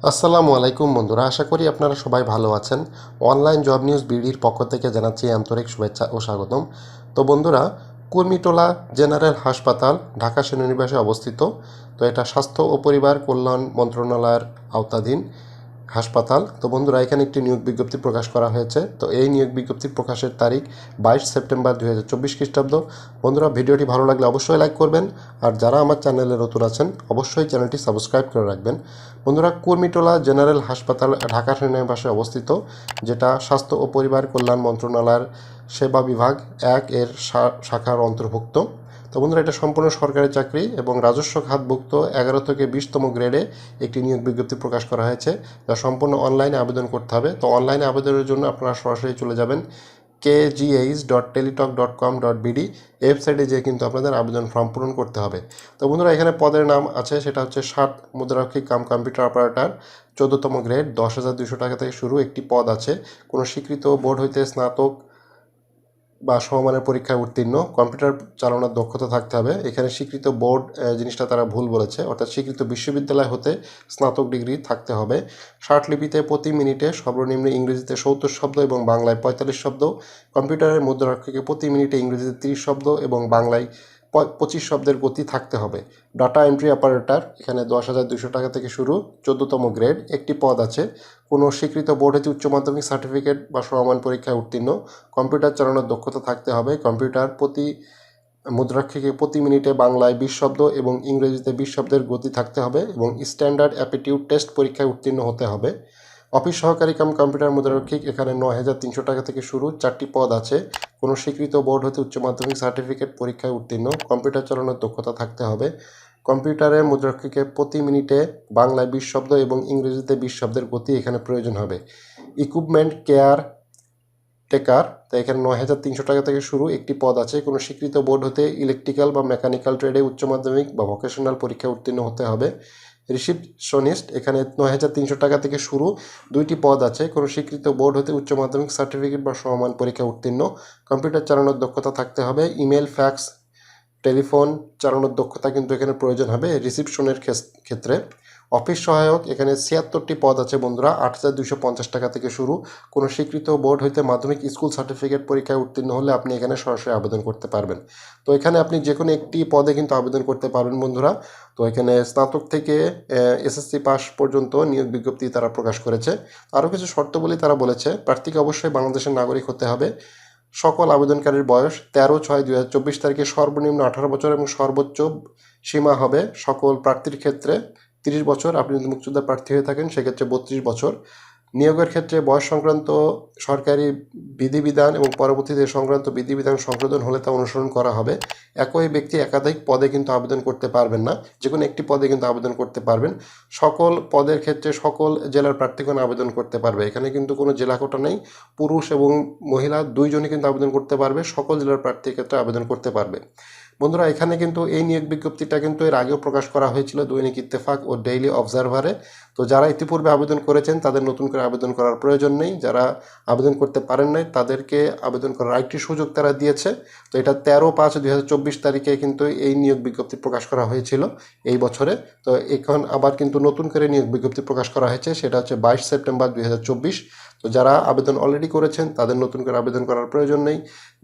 আসসালামু আলাইকুম বন্ধুরা, আশা করি আপনারা সবাই ভালো আছেন। অনলাইন জব নিউজ বিডির পক্ষ থেকে জানাচ্ছি আন্তরিক শুভেচ্ছা ও স্বাগতম। তো বন্ধুরা কুর্মিটোলা জেনারেল হাসপাতাল, ঢাকা সেনানিবাসে অবস্থিত। তো এটা স্বাস্থ্য ও পরিবার কল্যাণ মন্ত্রণালয়ের আওতাধীন। হাসপাতাল। তো বন্ধুরা, এখানে একটি নিয়োগ বিজ্ঞপ্তি প্রকাশ করা হয়েছে। তো এই নিয়োগ বিজ্ঞপ্তি প্রকাশের তারিখ বাইশ সেপ্টেম্বর দুই হাজার চব্বিশ খ্রিস্টাব্দ। বন্ধুরা, ভিডিওটি ভালো লাগলে অবশ্যই লাইক করবেন। আর যারা আমার চ্যানেলে নতুন আছেন, অবশ্যই চ্যানেলটি সাবস্ক্রাইব করে রাখবেন। বন্ধুরা, কুর্মিটোলা জেনারেল হাসপাতাল, ঢাকা সেনানিবাসে অবস্থিত, যেটা স্বাস্থ্য ও পরিবার কল্যাণ মন্ত্রণালয়ের সেবা বিভাগ এক এর শাখার অন্তর্ভুক্ত। তো বন্ধুরা, এটা সম্পূর্ণ সরকারি চাকরি এবং রাজস্ব খাতভুক্ত এগারো থেকে বিশতম গ্রেডে একটি নিয়োগ বিজ্ঞপ্তি প্রকাশ করা হয়েছে, যা সম্পূর্ণ অনলাইনে আবেদন করতে হবে। তো অনলাইনে আবেদনের জন্য আপনারা সরাসরি চলে যাবেন KGH dot Teletalk dot com dot BD ওয়েবসাইটে যেয়ে কিন্তু আপনাদের আবেদন ফর্ম পূরণ করতে হবে। তো বন্ধুরা, এখানে পদের নাম আছে, সেটা হচ্ছে ষাট মুদ্রাক্ষিক কাম কম্পিউটার অপারেটর, চোদ্দতম গ্রেড, দশ হাজার দুশো টাকা থেকে শুরু একটি পদ আছে। কোনো স্বীকৃত বোর্ড হইতে স্নাতক বা সমমানের পরীক্ষায় উত্তীর্ণ। কম্পিউটার চালানোর দক্ষতা থাকতে হবে। এখানে স্বীকৃত বোর্ড জিনিসটা তারা ভুল বলেছে। অর্থাৎ স্বীকৃত বিশ্ববিদ্যালয় হতে স্নাতক ডিগ্রি থাকতে হবে। লিপিতে প্রতি মিনিটে সর্বনিম্ন ইংরেজিতে সত্তর শব্দ এবং বাংলায় পঁয়তাল্লিশ শব্দ। কম্পিউটারের মুদ্রাক্ষকে প্রতি মিনিটে ইংরেজিতে তিরিশ শব্দ এবং বাংলায় পঁচিশ শব্দের গতি থাকতে হবে। ডাটা এন্ট্রি অপারেটর এখানে দশ হাজার দুশো টাকা থেকে শুরু, চোদ্দতম গ্রেড একটি পদ আছে। কোনো স্বীকৃত বোর্ড হতে উচ্চ মাধ্যমিক সার্টিফিকেট বা সমমান পরীক্ষায় উত্তীর্ণ। কম্পিউটার চালানোর দক্ষতা থাকতে হবে। কম্পিউটার প্রতি মুদ্রাক্ষিকে প্রতি মিনিটে বাংলায় বিশ শব্দ এবং ইংরেজিতে বিশ শব্দের গতি থাকতে হবে এবং স্ট্যান্ডার্ড অ্যাপিটিউড টেস্ট পরীক্ষায় উত্তীর্ণ হতে হবে। অফিস সহকারী কাম কম্পিউটার মুদ্রাক্ষিক এখানে নয় হাজার তিনশো টাকা থেকে শুরু চারটি পদ আছে। কোনো স্বীকৃত বোর্ড হতে উচ্চ মাধ্যমিক সার্টিফিকেট পরীক্ষায় উত্তীর্ণ। কম্পিউটার চালানোর দক্ষতা থাকতে হবে। কম্পিউটারের মুদ্রাক্ষিকে প্রতি মিনিটে বাংলায় বিশ শব্দ এবং ইংরেজিতে বিশ শব্দের গতি এখানে প্রয়োজন হবে। ইকুইপমেন্ট কেয়ার টেকার, তো এখানে নয় হাজার তিনশো টাকা থেকে শুরু একটি পদ আছে। কোনো স্বীকৃত বোর্ড হতে ইলেকট্রিক্যাল বা মেকানিক্যাল ট্রেডে উচ্চ মাধ্যমিক বা ভোকেশনাল পরীক্ষায় উত্তীর্ণ হতে হবে। রিসিপশনিস্ট এখানে নয় হাজার তিনশো টাকা থেকে শুরু। দুইটি পদ আছে, কোনো স্বীকৃত বোর্ড হতে উচ্চ মাধ্যমিক সার্টিফিকেট বা সমমান পরীক্ষা উত্তীর্ণ। কম্পিউটার চালানোর দক্ষতা থাকতে হবে, ইমেল, ফ্যাক্স, টেলিফোন চালানোর দক্ষতা কিন্তু এখানে প্রয়োজন হবে রিসিপশনের ক্ষেত্রে। অফিস সহায়ক, এখানে ছিয়াত্তরটি পদ আছে বন্ধুরা, আট হাজার দুশো পঞ্চাশ টাকা থেকে শুরু। কোনো স্বীকৃত বোর্ড হইতে মাধ্যমিক স্কুল সার্টিফিকেট পরীক্ষায় উত্তীর্ণ হলে আপনি এখানে সরাসরি আবেদন করতে পারবেন। তো এখানে আপনি যে কোনো একটি পদে কিন্তু আবেদন করতে পারবেন বন্ধুরা। তো এখানে স্নাতক থেকে এসএসসি পাস পর্যন্ত নিয়োগ বিজ্ঞপ্তি তারা প্রকাশ করেছে। আরও কিছু শর্তাবলী তারা বলেছে, প্রার্থীকে অবশ্যই বাংলাদেশের নাগরিক হতে হবে। সকল আবেদনকারীর বয়স তেরো ছয় দুই হাজার চব্বিশ তারিখে সর্বনিম্ন আঠারো বছর এবং সর্বোচ্চ সীমা হবে। সকল প্রার্থীর ক্ষেত্রে তিরিশ বছর আপনি যদি মুক্তিযোদ্ধা প্রার্থী হয়ে থাকেন সেক্ষেত্রে বত্রিশ বছর। নিয়োগের ক্ষেত্রে বয়স সংক্রান্ত সরকারি বিধিবিধান এবং পরবর্তীতে সংক্রান্ত বিধিবিধান সংশোধন হলে তা অনুসরণ করা হবে। একই ব্যক্তি একাধিক পদে কিন্তু আবেদন করতে পারবেন না। যে কোনো একটি পদে কিন্তু আবেদন করতে পারবেন। সকল পদের ক্ষেত্রে সকল জেলার প্রার্থীগণ আবেদন করতে পারবে। এখানে কিন্তু কোনো জেলা কোটা নেই। পুরুষ এবং মহিলা দুইজনই কিন্তু আবেদন করতে পারবে। সকল জেলার প্রার্থীর ক্ষেত্রে আবেদন করতে পারবে। বন্ধুরা, এখানে কিন্তু এই নিয়োগ বিজ্ঞপ্তিটা কিন্তু এর আগেও প্রকাশ করা হয়েছিল দৈনিক ইত্তেফাক ও ডেইলি অবজারভারে। তো যারা ইতিপূর্বে আবেদন করেছেন, তাদের নতুন করে আবেদন করার প্রয়োজন নেই। যারা আবেদন করতে পারেন নাই, তাদেরকে আবেদন করার আরেকটি সুযোগ তারা দিয়েছে। তো এটা তেরো পাঁচ দুই তারিখে কিন্তু এই নিয়োগ বিজ্ঞপ্তি প্রকাশ করা হয়েছিল এই বছরে। তো এখন আবার কিন্তু নতুন করে নিয়োগ বিজ্ঞপ্তি প্রকাশ করা হয়েছে, সেটা হচ্ছে বাইশ সেপ্টেম্বর দুই হাজার চব্বিশ। তো যারা আবেদন অলরেডি করেছেন, তাদের নতুন করে আবেদন করার প্রয়োজন নেই।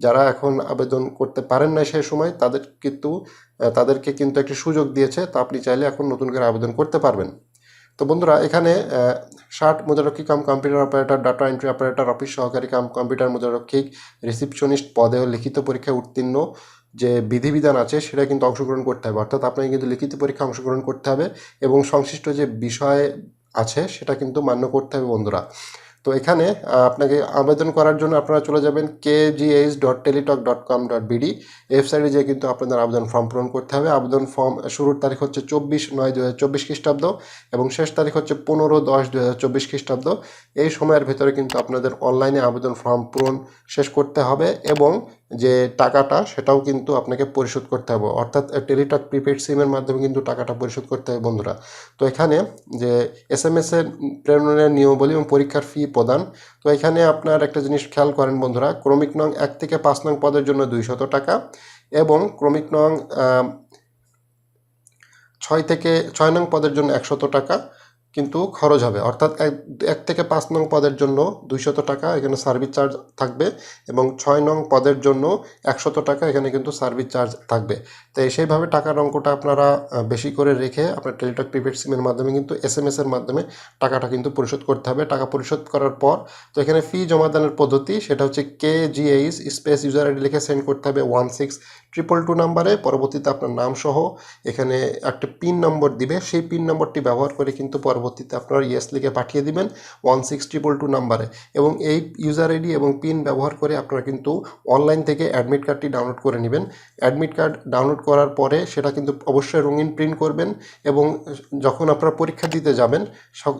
যারা এখন আবেদন করতে পারেন না সেই সময়, তাদের কিন্তু, তাদেরকে কিন্তু একটি সুযোগ দিয়েছে। তা আপনি চাইলে এখন নতুন করে আবেদন করতে পারবেন। তো বন্ধুরা, এখানে ষাট মোজারক্ষী cum computer operator data entry operator office সহকারী কাম কম্পিউটার মোজারক্ষিক রিসিপশনিস্ট পদে লিখিত পরীক্ষায় উত্তীর্ণ যে বিধিবিধান আছে, সেটা কিন্তু অংশগ্রহণ করতে হবে। অর্থাৎ আপনাকে কিন্তু লিখিত পরীক্ষা অংশগ্রহণ করতে হবে এবং সংশ্লিষ্ট যে বিষয় আছে, সেটা কিন্তু মান্য করতে হবে বন্ধুরা। তো এখানে আপনাকে আবেদন করার জন্য আপনারা চলে যাবেন K GH dot Teletalk dot com dot BD ওয়েবসাইটে যেয়ে কিন্তু আপনাদের আবেদন ফর্ম পূরণ করতে হবে। আবেদন ফর্ম শুরুর তারিখ হচ্ছে চব্বিশ নয় দু হাজার চব্বিশ খ্রিস্টাব্দ এবং শেষ তারিখ হচ্ছে পনেরো দশ দু হাজার চব্বিশ খ্রিস্টাব্দ। এই সময়ের ভেতরে কিন্তু আপনাদের অনলাইনে আবেদন ফর্ম পূরণ শেষ করতে হবে এবং যে টাকাটা সেটাও কিন্তু আপনাকে পরিশোধ করতে হবে। অর্থাৎ টেলিটক প্রিপেড সিমের মাধ্যমে কিন্তু টাকাটা পরিশোধ করতে হবে বন্ধুরা। তো এখানে যে এস এম এস এর প্রেরণের নিয়মাবলী এবং পরীক্ষার ফি প্রদান, তো এখানে আপনার একটা জিনিস খেয়াল করেন বন্ধুরা, ক্রমিক নং এক থেকে পাঁচ নং পদের জন্য দুইশত টাকা এবং ক্রমিক নং ছয় থেকে, ছয় নং পদের জন্য একশত টাকা কিন্তু খরচ হবে। অর্থাৎ এক থেকে পাঁচ নং পদের জন্য দুইশত টাকা এখানে সার্ভিস চার্জ থাকবে এবং ছয় নং পদের জন্য একশত টাকা এখানে কিন্তু সার্ভিস চার্জ থাকবে। তো সেইভাবে টাকার অঙ্কটা আপনারা বেশি করে রেখে আপনার টেলিটক প্রিপেড সিমের মাধ্যমে কিন্তু এস এম এর মাধ্যমে টাকাটা কিন্তু পরিশোধ করতে হবে। টাকা পরিশোধ করার পর তো এখানে ফি জমাদানের পদ্ধতি সেটা হচ্ছে K GH space user ID লিখে সেন্ড করতে হবে ওয়ান সিক্স ট্রিপল টু নাম্বারে পরবর্তীতে আপনার নাম সহ এখানে একটা পিন নম্বর দিবে। সেই পিন নম্বরটি ব্যবহার করে কিন্তু পরবর্তীতে আপনারা ইয়েস লিখে পাঠিয়ে দিবেন ওয়ান সিক্স ট্রিপল টু নাম্বারে এবং এই ইউজার আইডি এবং পিন ব্যবহার করে আপনারা কিন্তু অনলাইন থেকে অ্যাডমিট কার্ডটি ডাউনলোড করে নেবেন। অ্যাডমিট কার্ড ডাউনলোড করার পরে সেটা কিন্তু অবশ্যই রঙিন প্রিন্ট করবেন এবং যখন আপনারা পরীক্ষা দিতে যাবেন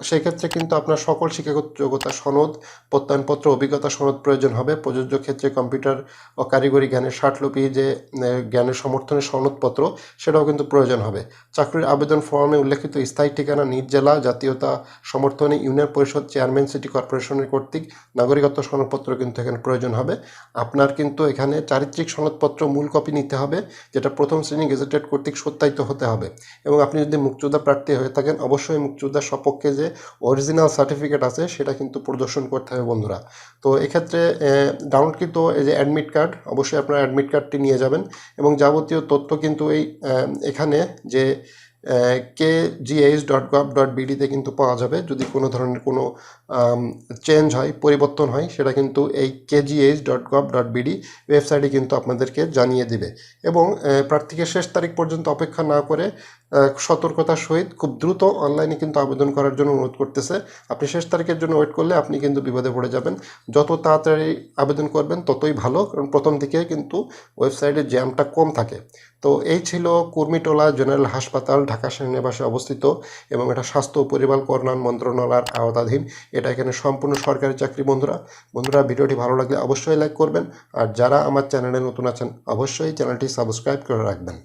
সেক্ষেত্রে কিন্তু আপনার সকল শিক্ষাগত যোগ্যতা সনদ, প্রত্যয়নপত্র, অভিজ্ঞতা সনদ প্রয়োজন হবে। প্রযোজ্য ক্ষেত্রে কম্পিউটার ও কারিগরি জ্ঞানের ষাটলিপি যে জ্ঞানের সমর্থনের সনদপত্র, সেটাও কিন্তু প্রয়োজন হবে। চাকরির আবেদন ফর্মে উল্লেখিত স্থায়ী ঠিকানা নিজ জেলা, জাতীয়তা সমর্থনে ইউনিয়ন পরিষদ চেয়ারম্যান, সিটি কর্পোরেশনের কর্তৃক নাগরিকত্ব সনদপত্র কিন্তু এখানে প্রয়োজন হবে। আপনার কিন্তু এখানে চারিত্রিক সনদপত্র মূল কপি নিতে হবে, যেটা প্রথম শ্রেণি গেজেটেড কর্তৃক সত্যায়িত হতে হবে। এবং আপনি যদি মুক্তিযোদ্ধা প্রার্থী হয়ে থাকেন, অবশ্যই মুক্তিযোদ্ধার সপক্ষে যে অরিজিনাল সার্টিফিকেট আছে, সেটা কিন্তু প্রদর্শন করতে হবে বন্ধুরা। তো এক্ষেত্রে ডাউনলোডকৃত এই যে অ্যাডমিট কার্ড অবশ্যই আপনার অ্যাডমিট কার্ডটি নিয়ে যাবেন। এবং যাবতীয় তথ্য কিন্তু এই এখানে যে K GH dot gov dot বিডিতে কিন্তু পাওয়া যাবে। যদি কোনো ধরনের কোনো চেঞ্জ হয়, পরিবর্তন হয়, সেটা কিন্তু এই KGH dot gov dot BD ওয়েবসাইটে কিন্তু আপনাদেরকে জানিয়ে দেবে। এবং প্রার্থীকে শেষ তারিখ পর্যন্ত অপেক্ষা না করে সতর্কতার সহিত খুব দ্রুত অনলাইনে কিন্তু আবেদন করার জন্য অনুরোধ করতেছে। আপনি শেষ তারিখের জন্য ওয়েট করলে আপনি কিন্তু বিপদে পড়ে যাবেন। যত তাড়াতাড়ি আবেদন করবেন, ততই ভালো, কারণ প্রথম দিকে কিন্তু ওয়েবসাইটে জ্যামটা কম থাকে। তো এই ছিল কুর্মিটোলা জেনারেল হাসপাতাল, ঢাকা সেনানিবাসে অবস্থিত এবং এটা স্বাস্থ্য ও পরিবার কল্যাণ মন্ত্রণালয়ের আওতাধীন। এটা এখানে সম্পূর্ণ সরকারি চাকরি, বন্ধুরা। বন্ধুরা, ভিডিওটি ভালো লাগলে অবশ্যই লাইক করবেন। আর যারা আমার চ্যানেলে নতুন আছেন, অবশ্যই চ্যানেলটি সাবস্ক্রাইব করে রাখবেন।